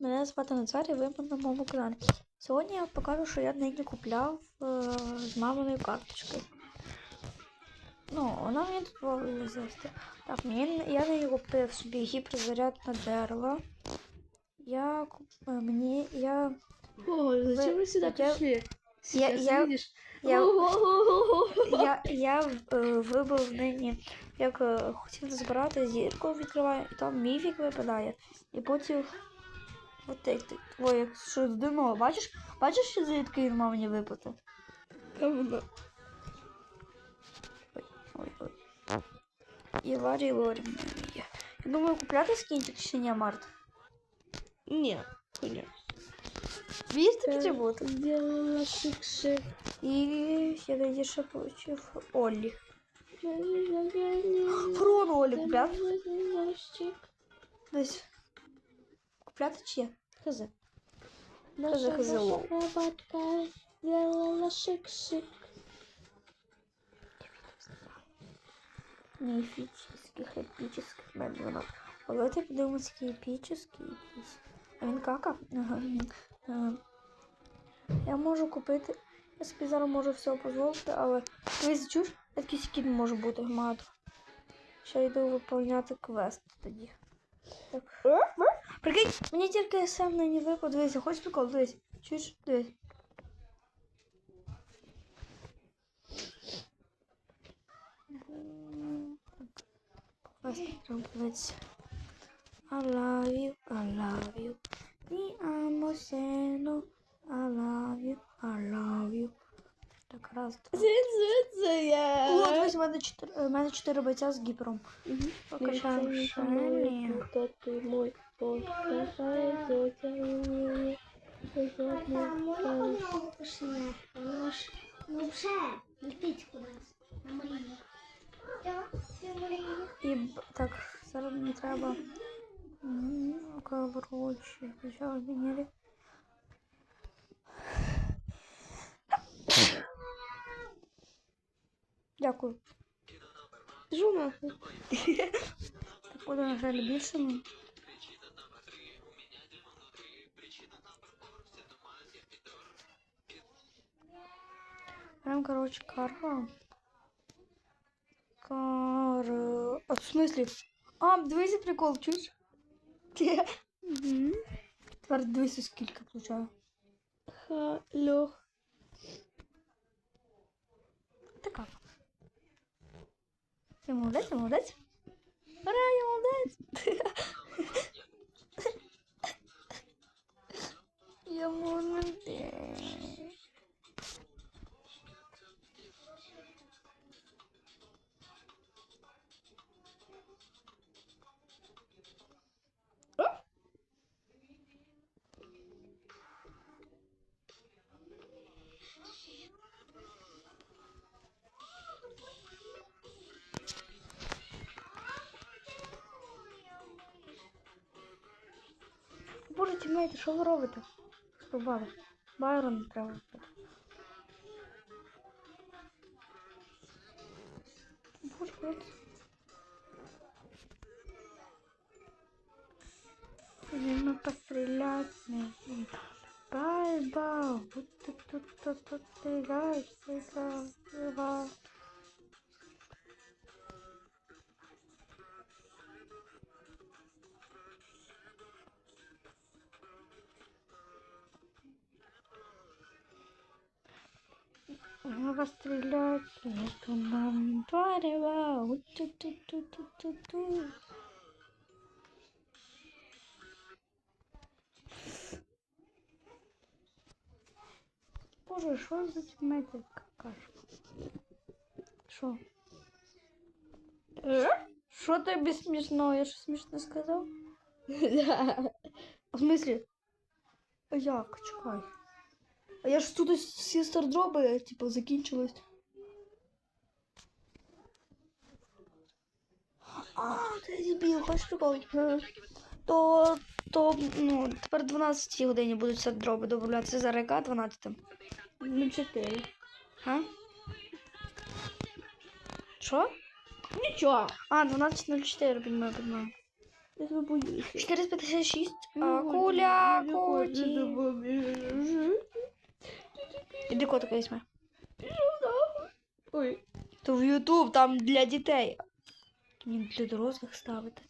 Мене звати Назар і ви на моєму каналі. Сьогодні я покажу, що я нині купляв е, з маминою карточки. Ну, вона мені дозволила завести. Так, мені, я нині купив собі гіперзарядне дерево. Я е, мені я. О, зачем Вы- вы сюда я- я- я- Я, я, я е, вибив нині, як е, хотів збирати зірку, відкриваю, і там міфік випадає. І потім. От як ти. Ой, як що здумала. Бачиш? Бачиш, що звідки він мав мені випити? Говно. Ой, ой. І Варі Лорі є. Я думаю, купляти скінчик чи ні, Март? Не, хуйня. Вірш тобі це буде. Сделала шик-шик. І я тоді ще получив Оллі. Фрон Оллі купляв. Десь. Купляти чи ні? Хз. Наша бабатка сделала шик-шик. Міфічних, епічних медведок. Давайте подивимось, епічний якийсь. А він кака? Ага. Е, Я можу купити. Я собі зараз можу все дозволити, але ви чуєш, який скін може бути гмаду. Ще йду виповняти квест тоді. Так. Прикинь, мені тільки сам на не випав. Дивися, хочеш прикол? Дивись. Чуєш? Дивись. Квест треба подивитися. I love you, I love you. Ti amo seno. I love you, I love you. Так, раз, два. Це я. О, дивись, у мене чотири, у мене чотири бойця з гіпером. Покажемо Мишаня, Шелі. Кто ты мой? Покажай, зотя мені. Ну вже, летить кудись. На Марію. І б- так, зараз мені треба. М, Короче, спочатку обміняли. Дякую. Пішов нахуй. Так буде, на жаль, більшим. Прям, короче, карга. Кар... А, в смысле? А, дивися прикол, чуєш? Угу. Тепер дивися, скільки получаю. Халло. Така. Я молодець, я молодець. Ура, я молодець. Я молодець. Боже, тімейте, що ви робите? Спробали. Байрон треба. Боже, от. Нужно пострелять. Бай-бау. Вот тут тут тут тут стреляй, стреляй, стреляй. Нужно пострелять. Нету нам порева. Вот тут тут тут тут тут тут. Боже, що за тімейти какашка? Що? Що тобі смішно? Я що смішно сказав? Да. В смысле? А як? Чекай. А я ж тут всі стардроби, типу, закінчились. А, ти дебіл, хочеш прикол? Е, То, то, ну, тепер 12 годині будуть стардроби додаватися за река 12. Ну, чотири. А? Що? Нічого. А, 12.04, підмаю, підмаю. Я тебе боюся. 456. Ну, Акуля! котик. Іди котика візьми. Ой, То в Ютуб там для дітей. Ні, для дорослих ставити.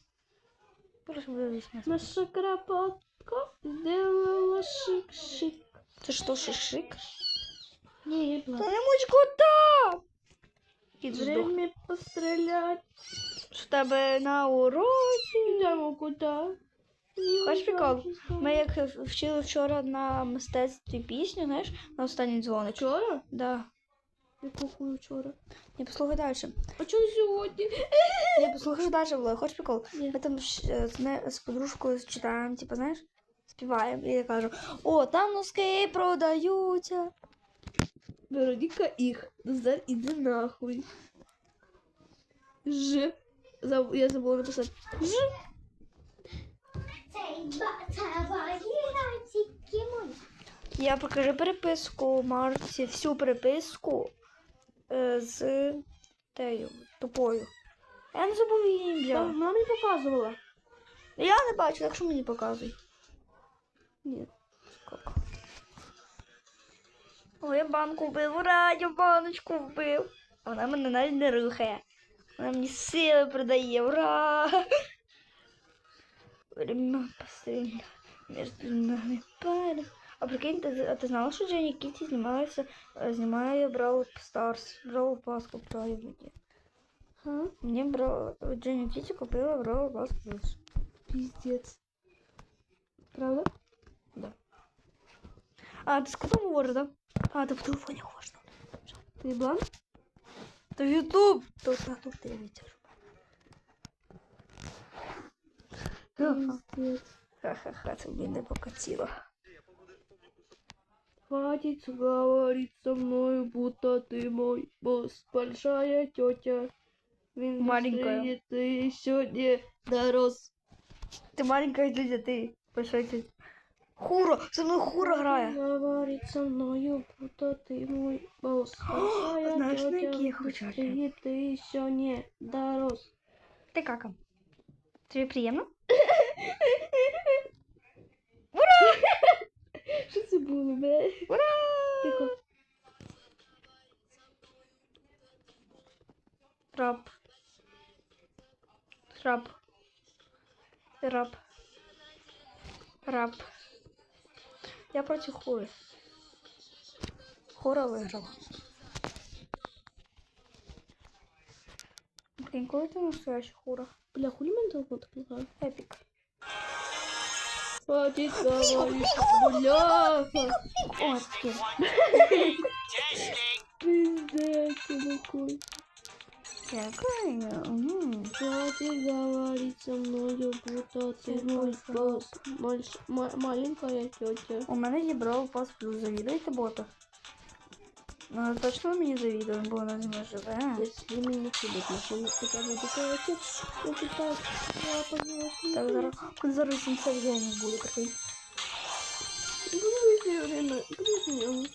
Прошу буде візьми. наша крапотка сделала шик-шик. Це що, шишик? Не, я Та не муч кота! Кіт здох. Время пострелять. В тебе на уроці. Йдемо куди? Хочеш прикол? Ми як вчили вчора на мистецтві пісню, знаєш, на останній дзвоник. Вчора? Да. Я кухаю вчора. Не послухай далі. А чого сьогодні? Не послухай далі було. Хочеш прикол? Ми там е, з, не, з подружкою читаємо, типу, знаєш, співаємо. І я кажу, о, там носки продаються. Вероніка їх. Назар іди нахуй. Ж. Я забула написати. Ж. Я покажу переписку Марці, всю переписку е, з тею тупою. Я не забув її ім'я. мамі показувала. Я не бачу, так що мені показуй. Ні. Сколько? О, я банку вбив, ура, я баночку вбив. Вона мене навіть не рухає. Вона мені сили придає, ура! Время постріляти між нами пари. А прикинь, ти, а ти знала, що Дженні Кітті знімається, е, знімає Brawl Stars, Brawl Pass купила мені. Ха? Мені Brawl, Дженні Кітті купила Brawl Pass Plus. Піздець. Правда? А, ти з котом говориш, да? А, ти в телефоні говориш. Ти блан? То Ютуб! То тату дивиться. Піздець. Ха-ха-ха, це мені не покатіло. Хватит говорить со мною, будто ты мой босс. Большая тетя. В Маленькая. индустрии ты еще не дорос. Ти маленька дядя, ти пишайте. Хура! Со мною хура грає. Говорит со мною, будто ты мой босс. Большая знаешь, на тетя, каких в хочешь? индустрии ты еще не дорос. Ти кака? Тобі Приємно? Що це було, бе? Ура! Тихо. Раб. Раб. Раб. Раб. Я проти хури. Хура виграла. Блін, коли ти настоящий хура? Бля, хули мене телефон так лагає? Епік. Хватит говорить, бляха. О, таке. Пиздец, я такой. Дякую. М. Хватит говорить со мною, будто ты мой босс. Мальш- ма- маленькая тетя. У мене є Brawl Pass Plus. Завідуєте боту? Ну, точно ви мені завідує, бо вона зі мною живе. Если меня любят, машина хотя бы такой отец. Я питаю, я позвала. Так, зараз, зараз 80 гривень буде, прикинь. Подожди время, подожди меня.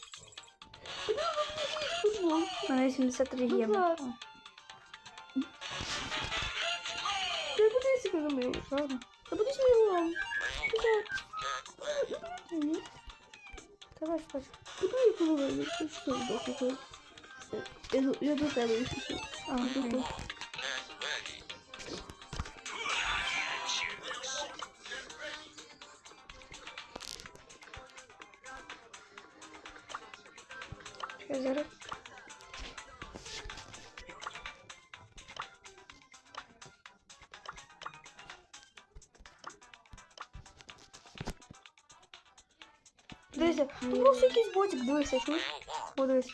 Позвал. У мене 83 Ну, гривень. ладно. Ты подожди когда мы его. Ладно. Да подожди меня. Мгм. Давай спать. Куда я позвала? Ты что, сдох такой? Я до- Я до тебя еще что. А, Дивися, тут просто якийсь ботик, дивися, чуєш? О, дивись,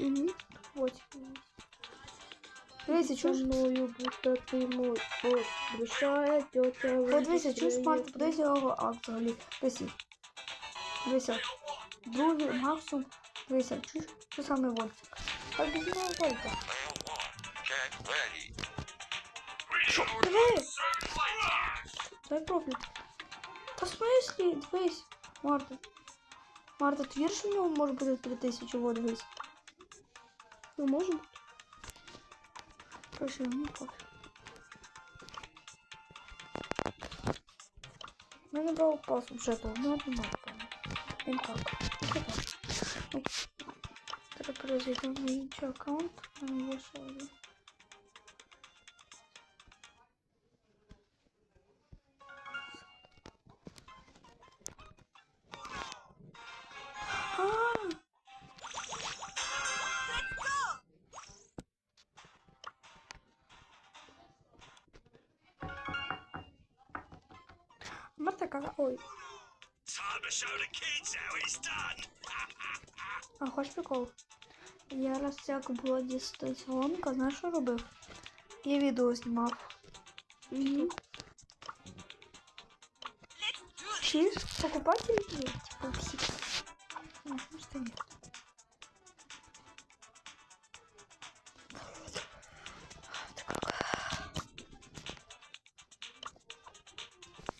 Угу. ботик. Дивися, Со чуєш? мною, будто ты мой босс. Большая тетя. в Подивися, чуєш, индустрии Марта, подивися його а, взагалі. Дивися. Дивися. Другий максимум. Дивися, чуєш, що саме вольтик. А без нього вольта. Що? Диви! Дай профіль. Та в смислі? Дивись, Марта. Марта, ти віриш, що в нього може бути 3000 вот, дивись. Ну, может. Короче, ну пофіг. У мене брав пас вже давно немає. Він так. Ось так. Ой. Треба перезайти в мій інший аккаунт. У мене є ще один. А хочеш прикол? Я раз як була дистанціонка, знаєш, що робив? Я відео знімав. Чиз, покупатель є, типа всі. Ну, может, и нет. Это как?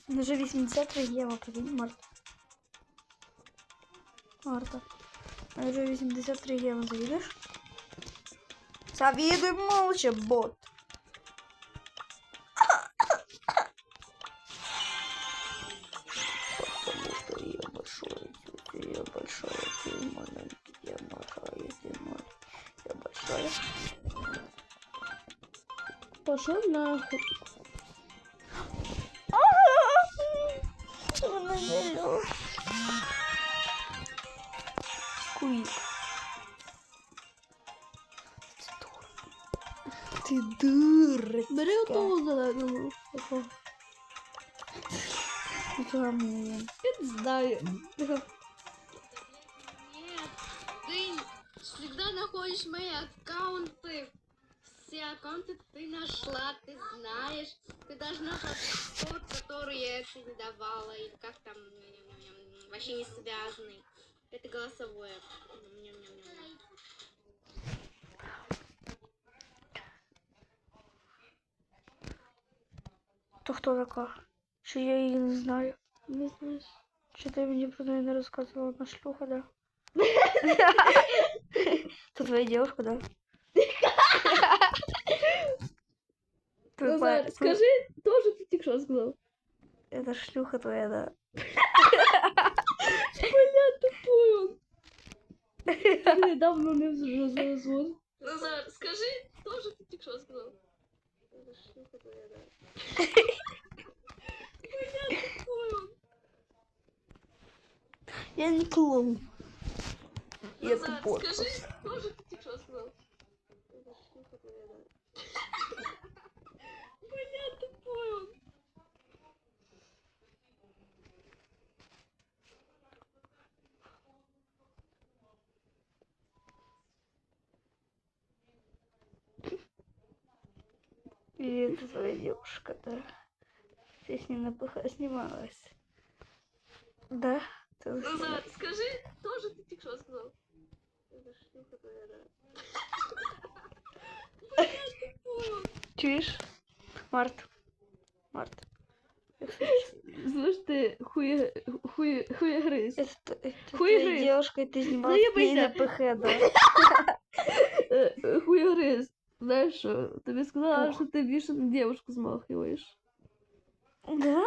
Даже 83 євро, прикинь, Марта. Марта. А вже 83 євро завідиш? Завідуй молча, бот. Потому что я большой, я большой, ты маленький, я большой, ты маленький, я большой. Пошел нахуй. Вона не Сквик. Ти дура. Бери отого зеленого. Такого. Я не знаю. Нет, ты всегда находишь мои аккаунты. Все аккаунты ты нашла, ты знаешь. Ты нашла тот, который я тебе давала. Или как там, вообще не связанный. Это голосовое. То хто така? Чи я її не знаю? Не знаєш. Чи ти мені про неї не розказувала на шлюха, да? То твоя девушка, да? Твой Назар, па- скажи то, що ти тільки що сказав. Это шлюха твоя, да? Тупой он. Ти недавно не вже звод. Назар, скажи то, що ти тільки що сказав. Это шлюха твоя, да. Я не клоун. Я тупой. скажи то, що ти тільки що сказав. Это шлюха твоя, да. Понятно, тупой он. И это твоя девушка, да? Ты с ней на ПХ снималась. Да? Ты Назар, скажи то, що ти тільки що сказав. Это шлюха твоя, да. Понятно, тупой он. чуешь? Март. Март. Знаешь, ты. Это, т- это Хуй твоя грыз. девушка, и ты снималась с ней на. ПХ, да? Е, Хуєгриз. Знаєш що? Тобі сказала, Пух. що ти більше на дівчинку змахуєш. Да?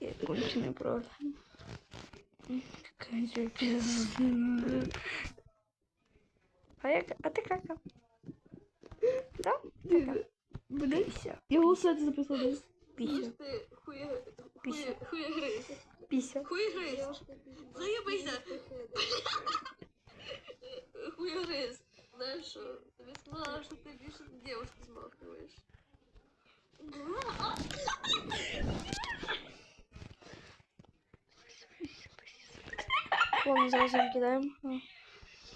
Я конченый, правда. Какая же пизда. А, я, а ты как? Да? Ти, блядь, Пися. я голосувати записала. десь. Пися. ти хує, Пися. хуєгриз. Пися. Хуєгриз. Заєбайся. Хуєгриз. Знаєш що? Тобі сказала, що ти більше на дівчинку змахуєш. Ладно, зараз закидаємо.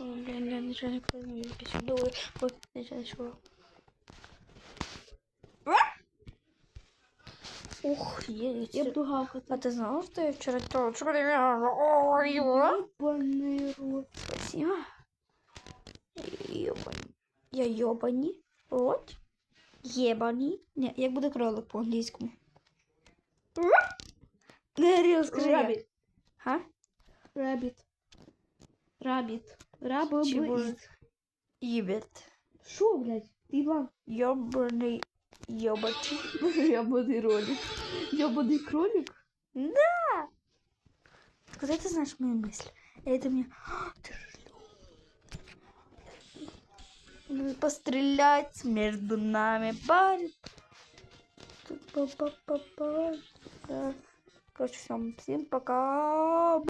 О, блин, я нічого не пойму, я пишу. Думаю, ой, нічого, нічого. Ух, є. Я буду гавкати. А ты знал, что я вчера точку Ой, Ебаний рот. Спасибо. Ёбань. Я ёбані. Рот. Єбані. Ні, як буде кролик по-англійському? Не Ріл, скажи. як. Рабіт. Га? Рабіт. Рабіт. Рабобит. Їбет. Що, блядь? Ти Іван. Ёбаний Ёбачий. Ябаний ролик. Ябаний кролик? Когда ты знаешь мои мысли? Это мне... «А, Ты же Надо пострелять между нами. Да. Короче, всем, всем пока.